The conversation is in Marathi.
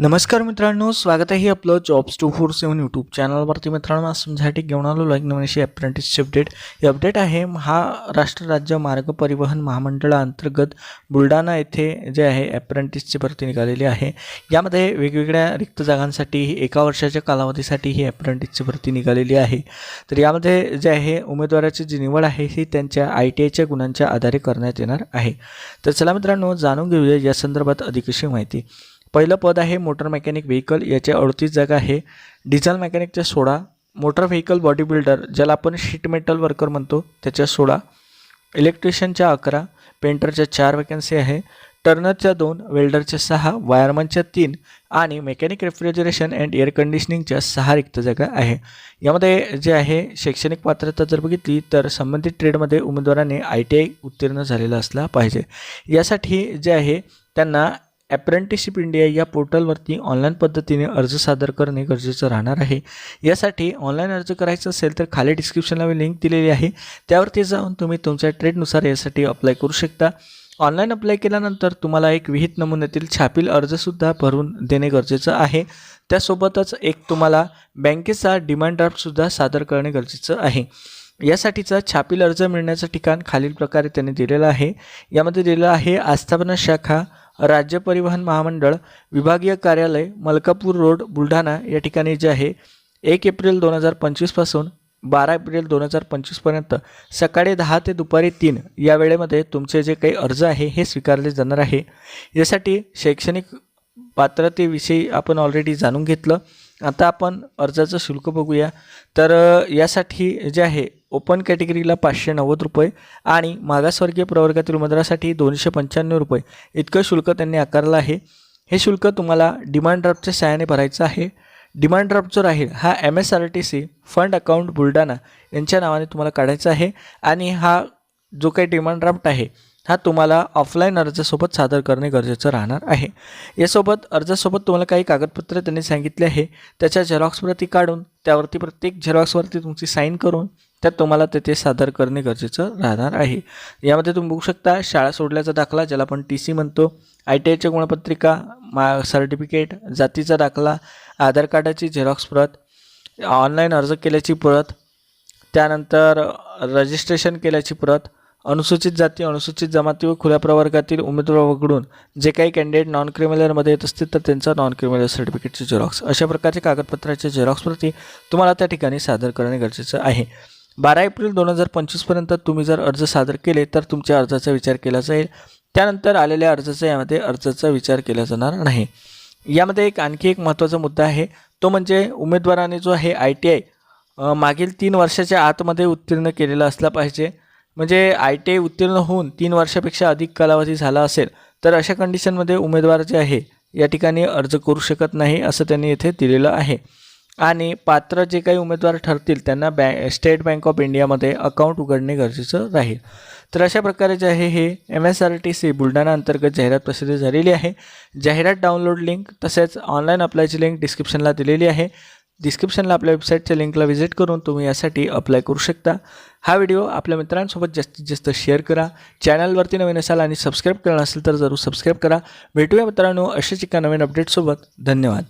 नमस्कार मित्रांनो स्वागत आहे आपलं jobs two four seven YouTube चॅनलवरती मित्रांनो आज तुमच्यासाठी घेऊन आलो लाईक अप्रेंटिसची अपडेट हे अपडेट आहे महाराष्ट्र राज्य मार्ग परिवहन महामंडळाअंतर्गत बुलढाणा येथे जे आहे अप्रेंटिसची भरती निघालेली आहे. यामध्ये वेगवेगळ्या रिक्त जागांसाठी ही एका वर्षाच्या कालावधीसाठी ही अप्रेंटिसची भरती निघालेली आहे. तर यामध्ये जे आहे उमेदवाराची जी निवड आहे ही त्यांच्या आय टी आयच्या गुणांच्या आधारे करण्यात येणार आहे. तर चला मित्रांनो जाणून घेऊया या संदर्भात अधिक अशी माहिती. पहिलं पद आहे मोटर मेकॅनिक व्हेकल याच्या अडतीस जागा आहे. डिझेल मेकॅनिकच्या सोळा. मोटर व्हेकल बॉडी बिल्डर ज्याला आपण शीट मेटल वर्कर म्हणतो त्याच्या सोळा. इलेक्ट्रिशियनच्या अकरा. पेंटरच्या चार वॅकन्सी आहे. टर्नरच्या दोन वेल्डरच्या सहा वायरमनच्या तीन आणि मेकॅनिक रेफ्रिजरेशन अँड एअर कंडिशनिंगच्या सहा रिक्त जागा आहे. यामध्ये जे आहे शैक्षणिक पात्रता जर बघितली तर संबंधित ट्रेडमध्ये उमेदवाराने आय टी आय उत्तीर्ण झालेला असला पाहिजे. यासाठी जे आहे त्यांना ॲप्रेंटिसशिप इंडिया या पोर्टलवरती ऑनलाईन पद्धतीने अर्ज सादर करणे गरजेचं राहणार आहे. यासाठी ऑनलाईन अर्ज करायचा असेल तर खाली डिस्क्रिप्शनला मी लिंक दिलेली आहे. त्यावरती जाऊन तुम्ही तुमच्या ट्रेडनुसार यासाठी अप्लाय करू शकता. ऑनलाईन अप्लाय केल्यानंतर तुम्हाला एक विहित नमुन्यातील छापील अर्जसुद्धा भरून देणे गरजेचं आहे. त्यासोबतच एक तुम्हाला बँकेचा डिमांड ड्राफ्टसुद्धा सादर करणे गरजेचं आहे. यासाठीचा छापील अर्ज मिळण्याचं ठिकाण खालील प्रकारे त्यांनी दिलेलं आहे. यामध्ये दिलेलं आहे आस्थापना शाखा राज्य परिवहन महामंडळ विभागीय कार्यालय मलकापूर रोड बुलढाणा या ठिकाणी जे आहे एक एप्रिल दोन हजार पंचवीसपासून बारा एप्रिल दोन हजार पंचवीसपर्यंत सकाळी दहा ते दुपारी तीन या वेळेमध्ये तुमचे जे काही अर्ज आहे हे स्वीकारले जाणार आहे. यासाठी शैक्षणिक पात्रतेविषयी आपण ऑलरेडी जाणून घेतलं. आता आपण अर्जाचं शुल्क बघूया. तर यासाठी जे आहे ओपन कॅटेगरीला पाचशे नव्वद रुपये आणि मागासवर्गीय प्रवर्गातील उमेदवारासाठी दोनशे पंच्याण्णव रुपये इतकं शुल्क त्यांनी आकारलं आहे. हे शुल्क तुम्हाला डिमांड ड्राफ्टच्या सहाय्याने भरायचं आहे. डिमांड ड्राफ्ट जो राहील हा M S R T C fund account Buldhana यांच्या नावाने तुम्हाला काढायचा आहे. आणि हा जो काही डिमांड ड्राफ्ट आहे हा तुम्हाला ऑफलाईन अर्जासोबत सादर करणे गरजेचं राहणार आहे. यासोबत अर्जासोबत तुम्हाला काही कागदपत्र त्यांनी सांगितले आहे. त्याच्या झेरॉक्स प्रती काढून त्यावरती प्रत्येक झेरॉक्सवरती तुमची साईन करून त्यात तुम्हाला तेथे सादर करणे गरजेचं राहणार आहे. यामध्ये तुम्ही बघू शकता शाळा सोडल्याचा दाखला ज्याला आपण टी सी म्हणतो आय टी आयच्या गुणपत्रिका मा सर्टिफिकेट जातीचा दाखला आधार कार्डाची झेरॉक्स प्रत ऑनलाईन अर्ज केल्याची प्रत त्यानंतर रजिस्ट्रेशन केल्याची प्रत अनुसूचित जाती अनुसूचित जमाती व खुल्या प्रवर्गातील उमेदवाराकडून जे काही कॅन्डिडेट नॉन क्रिमिनलमध्ये येत असतील तर त्यांचा नॉन क्रिमिनल सर्टिफिकेटचे झेरॉक्स अशा प्रकारचे कागदपत्राचे झेरॉक्स प्रती तुम्हाला त्या ठिकाणी सादर करणे गरजेचं आहे. बारा एप्रिल दोन हजार पंचवीसपर्यंत तुम्ही जर अर्ज सादर केले तर तुमच्या अर्जाचा विचार केला जाईल. त्यानंतर आलेल्या अर्जाचा यामध्ये अर्जाचा विचार केला जाणार नाही. यामध्ये एक आणखी एक महत्त्वाचा मुद्दा आहे. तो म्हणजे उमेदवाराने जो आहे आय टी आय मागील तीन वर्षाच्या आतमध्ये उत्तीर्ण केलेला असला पाहिजे. म्हणजे आय टी आय उत्तीर्ण होऊन तीन वर्षापेक्षा अधिक कालावधी झाला असेल तर अशा कंडिशनमध्ये उमेदवार जे आहे या ठिकाणी अर्ज करू शकत नाही असं त्यांनी येथे दिलेलं आहे. आणि पात्र जे काही उमेदवार ठरतील त्यांना बॅ स्टेट बँक ऑफ इंडियामध्ये अकाउंट उघडणे गरजेचं राहील. तर अशा प्रकारे जे आहे हे M S R T C Buldhana अंतर्गत जाहिरात प्रसिद्ध झालेली आहे. जाहिरात डाउनलोड लिंक तसेच ऑनलाईन अप्लायची लिंक डिस्क्रिप्शनला दिलेली आहे. डिस्क्रिप्शनला आपल्या वेबसाईटच्या लिंकला व्हिजिट करून तुम्ही यासाठी अप्लाय करू शकता. हा व्हिडिओ आपल्या मित्रांसोबत जास्तीत जास्त शेअर करा. चॅनलवरती नवीन असाल आणि सबस्क्राईब केलं असेल तर जरूर सबस्क्राईब करा. भेटूया मित्रांनो अशाच एका नवीन अपडेटसोबत धन्यवाद.